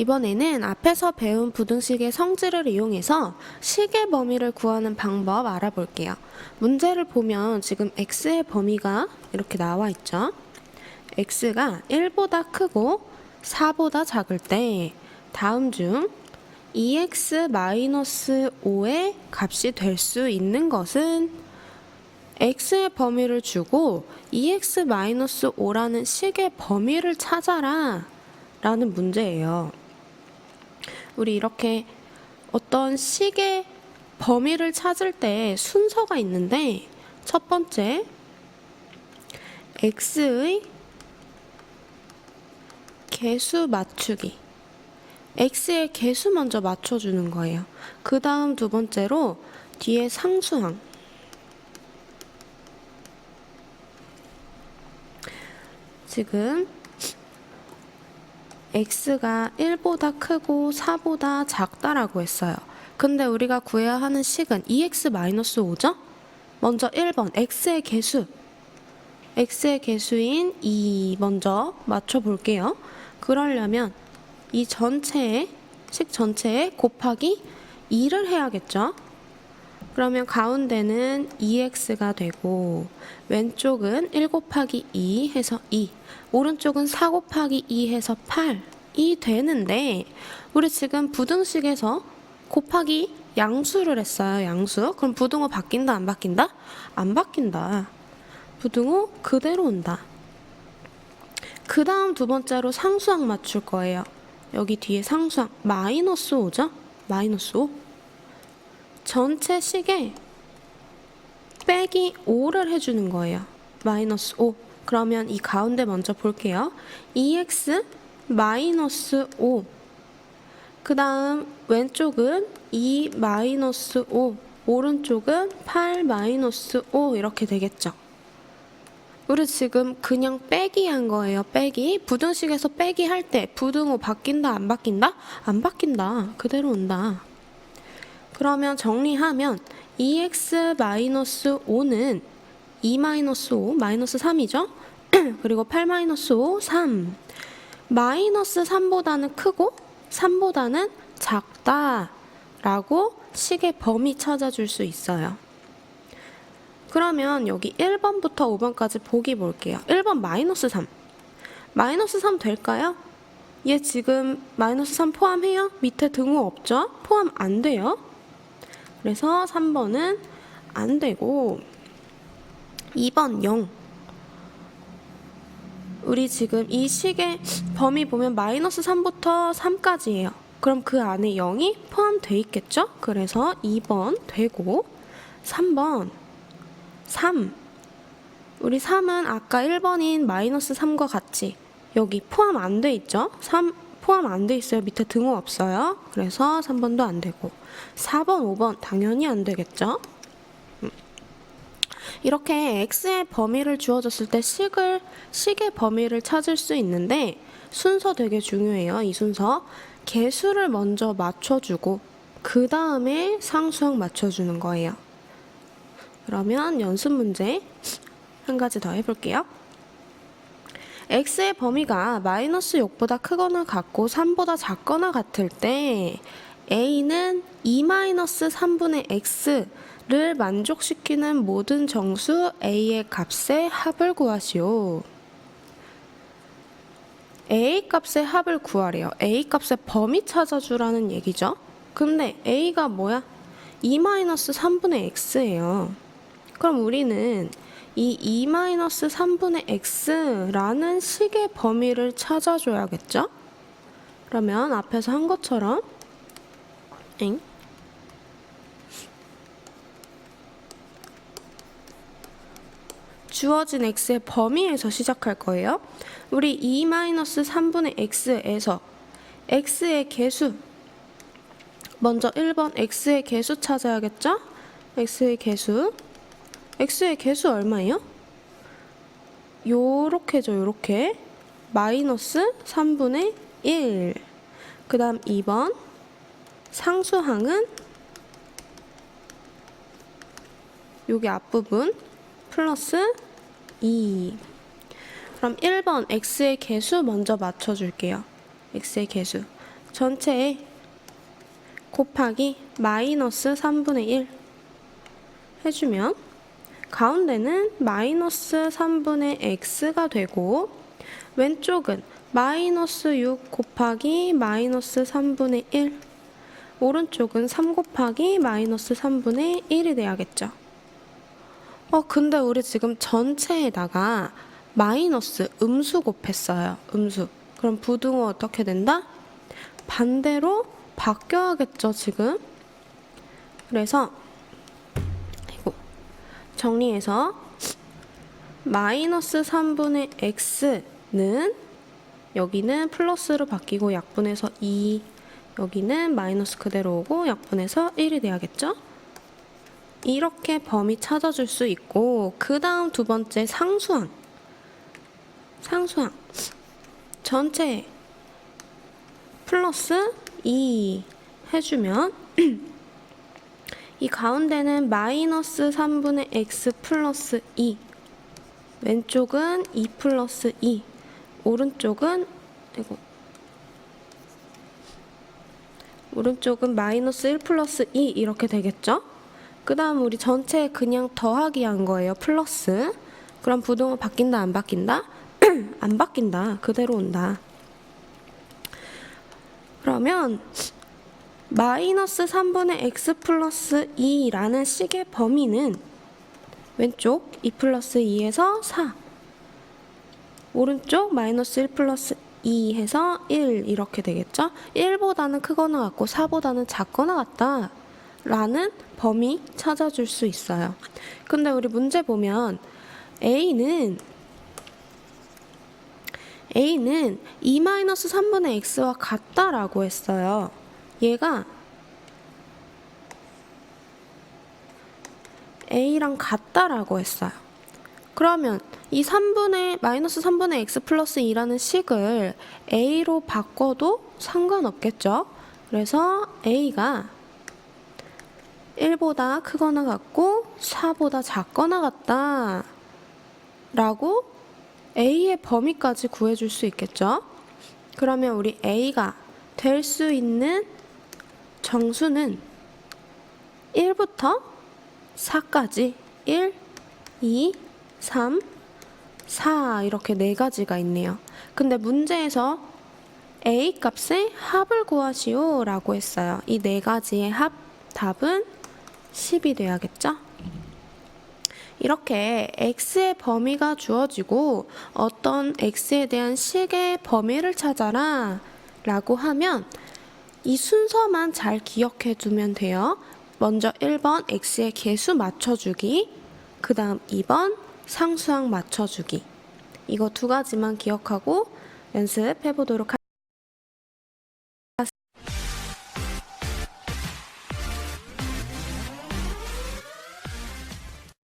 이번에는 앞에서 배운 부등식의 성질을 이용해서 식의 범위를 구하는 방법 알아볼게요. 문제를 보면 지금 x의 범위가 이렇게 나와 있죠. x가 1보다 크고 4보다 작을 때 다음 중 2x-5의 값이 될 수 있는 것은 x의 범위를 주고 2x-5라는 식의 범위를 찾아라 라는 문제예요. 우리 이렇게 어떤 식의 범위를 찾을 때 순서가 있는데 첫 번째 x의 개수 맞추기 x의 개수 먼저 맞춰주는 거예요. 그 다음 두 번째로 뒤에 상수항 지금 x가 1보다 크고 4보다 작다라고 했어요. 근데 우리가 구해야 하는 식은 2x-5죠? 먼저 1번 x의 개수 x의 개수인 2 먼저 맞춰 볼게요. 그러려면 이 전체에 식 전체에 곱하기 2를 해야겠죠? 그러면 가운데는 2x가 되고 왼쪽은 1 곱하기 2 해서 2 오른쪽은 4 곱하기 2 해서 8이 되는데 우리 지금 부등식에서 곱하기 양수를 했어요 양수. 그럼 부등호 바뀐다 안 바뀐다? 안 바뀐다. 부등호 그대로 온다. 그 다음 두 번째로 상수항 맞출 거예요. 여기 뒤에 상수항 마이너스 5죠? 마이너스 5 전체 식에 빼기 5를 해주는 거예요. 마이너스 5. 그러면 이 가운데 먼저 볼게요. 2x 마이너스 5. 그 다음 왼쪽은 2 마이너스 5. 오른쪽은 8 마이너스 5 이렇게 되겠죠. 우리 지금 그냥 빼기 한 거예요. 빼기. 부등식에서 빼기 할 때 부등호 바뀐다 안 바뀐다? 안 바뀐다. 그대로 온다. 그러면 정리하면 2x-5는 2-5, 마이너스 3이죠? 그리고 8-5, 3. 마이너스 3보다는 크고 3보다는 작다. 라고 식의 범위 찾아줄 수 있어요. 그러면 여기 1번부터 5번까지 보기 볼게요. 1번 마이너스 3. 마이너스 3 될까요? 얘 지금 마이너스 3 포함해요? 밑에 등호 없죠? 포함 안 돼요. 그래서 3번은 안 되고 2번 0. 우리 지금 이 식의 범위 보면 마이너스 3부터 3까지예요. 그럼 그 안에 0이 포함돼 있겠죠? 그래서 2번 되고 3번 3. 우리 3은 아까 1번인 마이너스 3과 같이 여기 포함 안 돼 있죠? 3 포함 안 돼 있어요. 밑에 등호 없어요. 그래서 3번도 안 되고 4번, 5번 당연히 안 되겠죠? 음. 이렇게 x의 범위를 주어졌을 때 식을 식의 범위를 찾을 수 있는데 순서 되게 중요해요. 이 순서 개수를 먼저 맞춰주고 그 다음에 상수항 맞춰주는 거예요. 그러면 연습 문제 한 가지 더 해볼게요. X의 범위가 마이너스 6보다 크거나 같고 3보다 작거나 같을 때 a는 2-3분의 x를 만족시키는 모든 정수 a의 값의 합을 구하시오. a 값의 합을 구하래요. a 값의 범위 찾아주라는 얘기죠. 근데 a가 뭐야? 2-3분의 x예요. 그럼 우리는 이 2-3분의 x라는 식의 범위를 찾아줘야겠죠? 그러면 앞에서 한 것처럼 엥? 주어진 x의 범위에서 시작할 거예요. 우리 2-3분의 x에서 x의 개수 먼저 1번 x의 개수 찾아야겠죠? x의 개수 x의 개수 얼마예요? 요렇게죠, 요렇게. 마이너스 3분의 1. 그 다음 2번. 상수항은 여기 앞부분 플러스 2. 그럼 1번 x의 개수 먼저 맞춰줄게요. x의 개수. 전체에 곱하기 마이너스 3분의 1 해주면 가운데는 마이너스 3분의 x가 되고 왼쪽은 마이너스 6 곱하기 마이너스 3분의 1 오른쪽은 3 곱하기 마이너스 3분의 1이 돼야겠죠. 어, 근데 우리 지금 전체에다가 마이너스 음수 곱했어요. 음수. 그럼 부등호 어떻게 된다? 반대로 바뀌어야겠죠, 지금? 그래서 정리해서 마이너스 3분의 x는 여기는 플러스로 바뀌고 약분해서 2 여기는 마이너스 그대로 오고 약분해서 1이 돼야겠죠? 이렇게 범위 찾아줄 수 있고 그 다음 두 번째 상수항 상수항 전체 플러스 2 해주면 이 가운데는 마이너스 3분의 x 플러스 2 왼쪽은 2 플러스 2 오른쪽은 이거 오른쪽은 마이너스 1 플러스 2 이렇게 되겠죠? 그 다음 우리 전체 그냥 더하기 한 거예요. 플러스. 그럼 부동은 바뀐다 안 바뀐다? 안 바뀐다. 그대로 온다. 그러면 마이너스 3분의 x 플러스 2라는 식의 범위는 왼쪽 2 플러스 2에서 4 오른쪽 마이너스 1 플러스 2 해서 1 이렇게 되겠죠? 1보다는 크거나 같고 4보다는 작거나 같다 라는 범위 찾아줄 수 있어요. 근데 우리 문제 보면 A는 A는 2-3분의 x와 같다라고 했어요. 얘가 A랑 같다라고 했어요. 그러면 이 3분의 마이너스 3분의 x 플러스 2라는 식을 a로 바꿔도 상관없겠죠. 그래서 a가 1보다 크거나 같고 4보다 작거나 같다 라고 a의 범위까지 구해줄 수 있겠죠. 그러면 우리 a가 될 수 있는 정수는 1부터 4까지 1, 2, 3, 4 이렇게 네 가지가 있네요. 근데 문제에서 a 값의 합을 구하시오 라고 했어요. 이 네 가지의 합 답은 10이 돼야겠죠? 이렇게 x의 범위가 주어지고 어떤 x에 대한 식의 범위를 찾아라 라고 하면 이 순서만 잘 기억해 두면 돼요. 먼저 1번 x의 개수 맞춰주기, 그 다음 2번 상수항 맞춰주기. 이거 두 가지만 기억하고 연습해 보도록 할게요.